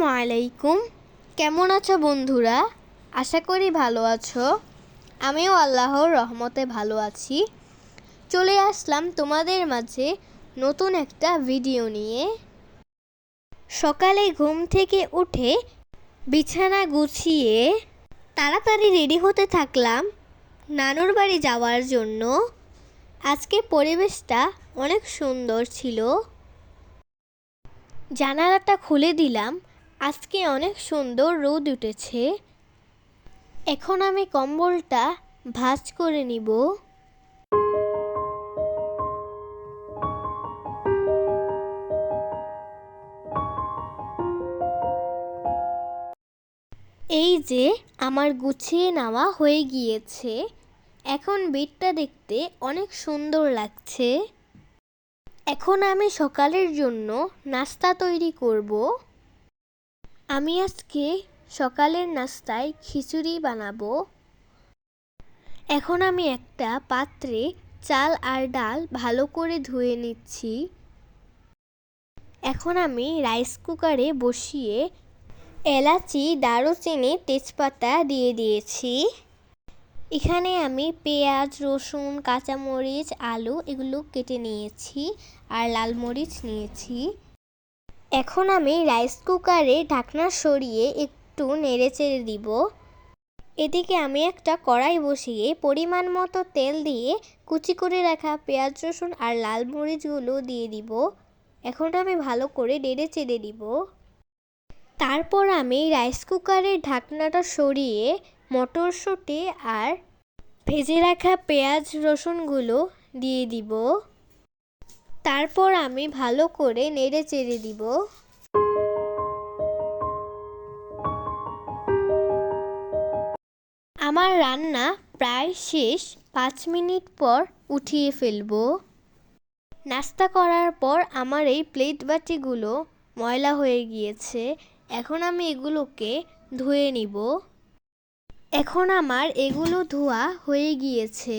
আসসালামু আলাইকুম। কেমন আছো বন্ধুরা? আশা করি ভালো আছো। আমিও আল্লাহর রহমতে ভালো আছি। চলে আসলাম তোমাদের মাঝে নতুন একটা ভিডিও নিয়ে। সকালে ঘুম থেকে উঠে বিছানা গুছিয়ে তাড়াতাড়ি রেডি হতে থাকলাম নানুর বাড়ি যাওয়ার জন্য। আজকে পরিবেশটা অনেক সুন্দর ছিল। জানালাটা খুলে দিলাম। আজকে অনেক সুন্দর রোদ উঠেছে। এখন আমি কম্বলটা ভাঁজ করে নিব। এই যে আমার গুছিয়ে নেওয়া হয়ে গিয়েছে। এখন বেডটা দেখতে অনেক সুন্দর লাগছে। এখন আমি সকালের জন্য নাস্তা তৈরি করব। আমি আজকে সকালের নাস্তায় খিচুড়ি বানাবো। এখন আমি একটা পাত্রে চাল আর ডাল ভালো করে ধুয়ে নিচ্ছি। এখন আমি রাইস কুকারে বসিয়ে এলাচি, দারুচিনি, তেজপাতা দিয়ে দিয়েছি। এখানে আমি পেঁয়াজ, রসুন, কাঁচামরিচ, আলু এগুলো কেটে নিয়েছি আর লাল মরিচ নিয়েছি। এখন আমি রাইস কুকারে ঢাকনা সরিয়ে একটু নেড়ে চেড়ে দিব। এদিকে আমি একটা কড়াই বসিয়ে পরিমাণ মতো তেল দিয়ে কুচি করে রাখা পেঁয়াজ, রসুন আর লাল মরিচগুলো দিয়ে দিব। এখন আমি ভালো করে নেড়ে চেড়ে দিব তারপর আমি রাইস কুকারের ঢাকনাটা সরিয়ে মটরশুঁটি আর ভেজে রাখা পেঁয়াজ, রসুনগুলো দিয়ে দিব। তারপর আমি ভালো করে নেড়ে চেড়ে দিব। আমার রান্না প্রায় শেষ, পাঁচ মিনিট পর উঠিয়ে ফেলব। নাস্তা করার পর আমার এই প্লেট বাটিগুলো ময়লা হয়ে গিয়েছে। এখন আমি এগুলোকে ধুয়ে নিব। এখন আমার এগুলো ধোয়া হয়ে গিয়েছে।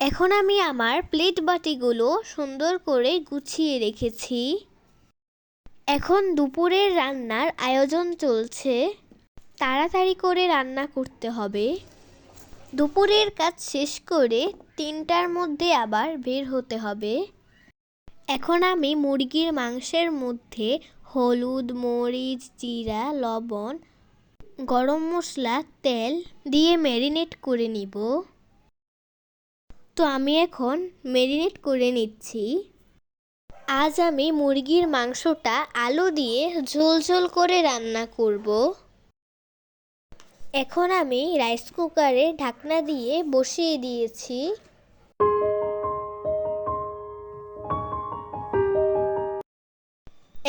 এখন আমি আমার প্লেট বাটিগুলো সুন্দর করে গুছিয়ে রেখেছি। এখন দুপুরের রান্নার আয়োজন চলছে। তাড়াতাড়ি করে রান্না করতে হবে। দুপুরের কাজ শেষ করে তিনটার মধ্যে আবার বের হতে হবে। এখন আমি মুরগির মাংসের মধ্যে হলুদ, মরিচ, জিরা, লবণ, গরম মশলা, তেল দিয়ে ম্যারিনেট করে নিব। তো আমি এখন ম্যারিনেট করে নিচ্ছি। আজ আমি মুরগির মাংসটা আলু দিয়ে ঝোল ঝোল করে রান্না করব। এখন আমি রাইস কুকারে ঢাকনা দিয়ে বসিয়ে দিয়েছি।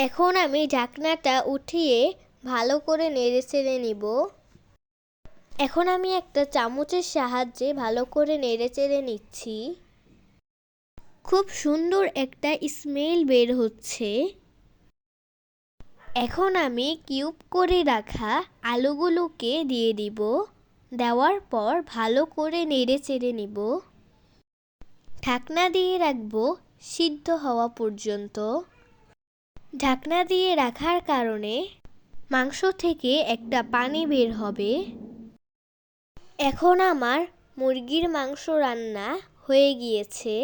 এখন আমি ঢাকনাটা উঠিয়ে ভালো করে নেড়ে চেড়ে নিব। এখন আমি একটা চামচের সাহায্যে ভালো করে নেড়ে চেড়ে নিচ্ছি। খুব সুন্দর একটা স্মেল বের হচ্ছে। এখন আমি কিউব করে রাখা আলুগুলোকে দিয়ে দিব। দেওয়ার পর ভালো করে নেড়ে চেড়ে নিব। ঢাকনা দিয়ে রাখব সিদ্ধ হওয়া পর্যন্ত। ঢাকনা দিয়ে রাখার কারণে মাংস থেকে একটা পানি বের হবে। এখন আমার মুরগির মাংস রান্না হয়ে গিয়েছে।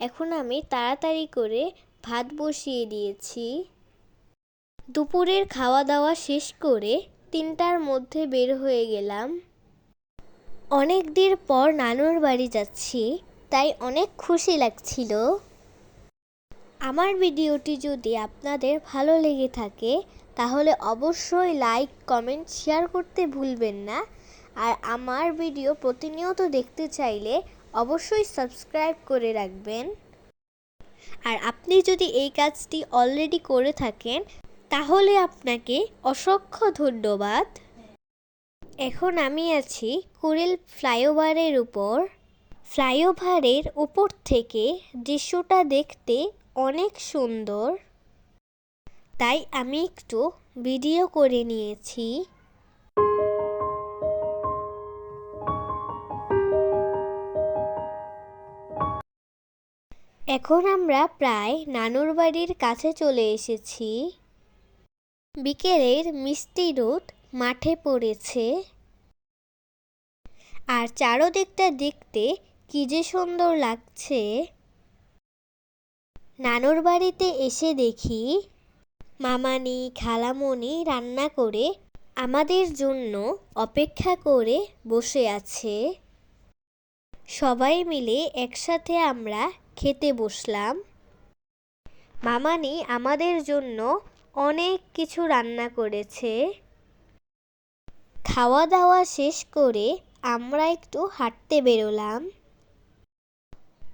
এখন আমি তাড়াতাড়ি করে ভাত বসিয়ে দিয়েছি। দুপুরের খাওয়া দাওয়া শেষ করে তিনটার মধ্যে বের হয়ে গেলাম। অনেক দিন পর নানুর বাড়ি যাচ্ছি, তাই অনেক খুশি লাগছিল। আমার ভিডিওটি যদি আপনাদের ভালো লেগে থাকে, তাহলে অবশ্যই লাইক, কমেন্ট, শেয়ার করতে ভুলবেন না। আর আমার ভিডিও প্রতিনিয়ত দেখতে চাইলে অবশ্যই সাবস্ক্রাইব করে রাখবেন। আর আপনি যদি এই কাজটি অলরেডি করে থাকেন, তাহলে আপনাকে অসংখ্য ধন্যবাদ। এখন আমি আছি কুড়িল ফ্লাইওভারের উপর। ফ্লাইওভারের উপর থেকে দৃশ্যটা দেখতে অনেক সুন্দর। তাই আমি একটু ভিডিও করে নিয়েছি। এখন আমরা প্রায় নানুর বাড়ির কাছে চলে এসেছি। বিকেলের মিষ্টি রোদ মাঠে পড়েছে। আর চারদিকটা দেখতে কি যে সুন্দর লাগছে। নানুর বাড়িতে এসে দেখি মামানি খালামণি রান্না করে আমাদের জন্য অপেক্ষা করে বসে আছে। সবাই মিলে একসাথে আমরা খেতে বসলাম। মামানি আমাদের জন্য অনেক কিছু রান্না করেছে। খাওয়া দাওয়া শেষ করে আমরা একটু হাঁটতে বেরোলাম।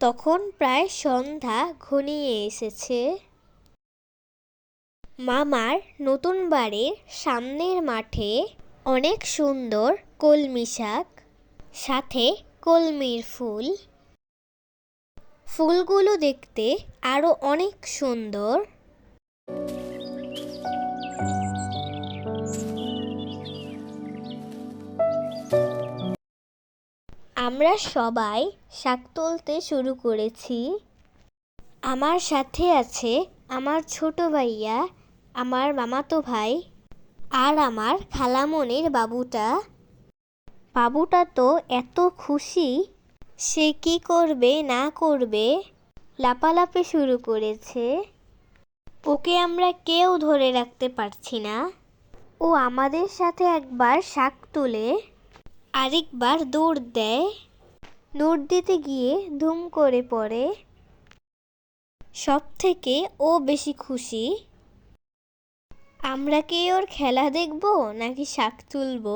তখন প্রায় সন্ধ্যা ঘনিয়ে এসেছে। মামার নতুন বাড়ির সামনের মাঠে অনেক সুন্দর কলমি শাক, সাথে কলমির ফুল। ফুলগুলো দেখতে আরও অনেক সুন্দর। আমরা সবাই শাক তুলতে শুরু করেছি। আমার সাথে আছে আমার ছোট ভাইয়া, আমার মামাতো ভাই আর আমার খালামনির বাবুটা। বাবুটা তো এত খুশি সে কি করবে, না করবে? লাপালাপি শুরু করেছে। ওকে আমরা কেউ ধরে রাখতে পারছি না। ও আমাদের সাথে একবার শাক তুলে, আরেকবার দৌড় দেয়। দৌড় দিতে গিয়ে ধুম করে পড়ে। সব থেকে ও বেশি খুশি, আমরা কি ওর খেলা দেখব, নাকি শাক তুলব?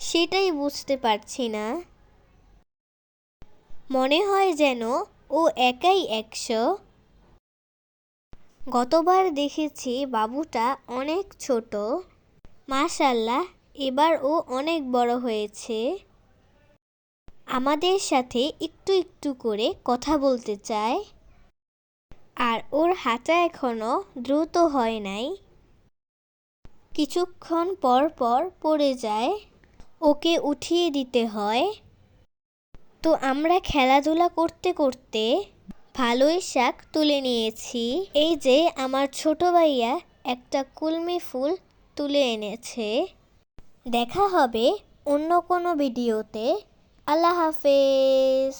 সেটাই বুঝতে পারছি না। মনে হয় যেন ও একাই একশো। গতবার দেখেছি বাবুটা অনেক ছোট। মাশাল্লাহ, এবার ও অনেক বড় হয়েছে। আমাদের সাথে একটু একটু করে কথা বলতে চায়। আর ওর হাঁটা এখনও দ্রুত হয় নাই। কিছুক্ষণ পর পর পড়ে যায়। ওকে উঠিয়ে দিতে হয়। তো আমরা খেলাধুলা করতে করতে ভালোই শাক তুলে নিয়েছি। এই যে আমার ছোট ভাইয়া একটা কুলমি ফুল তুলে এনেছে। দেখা হবে অন্য কোনো ভিডিওতে। আল্লাহ হাফেজ।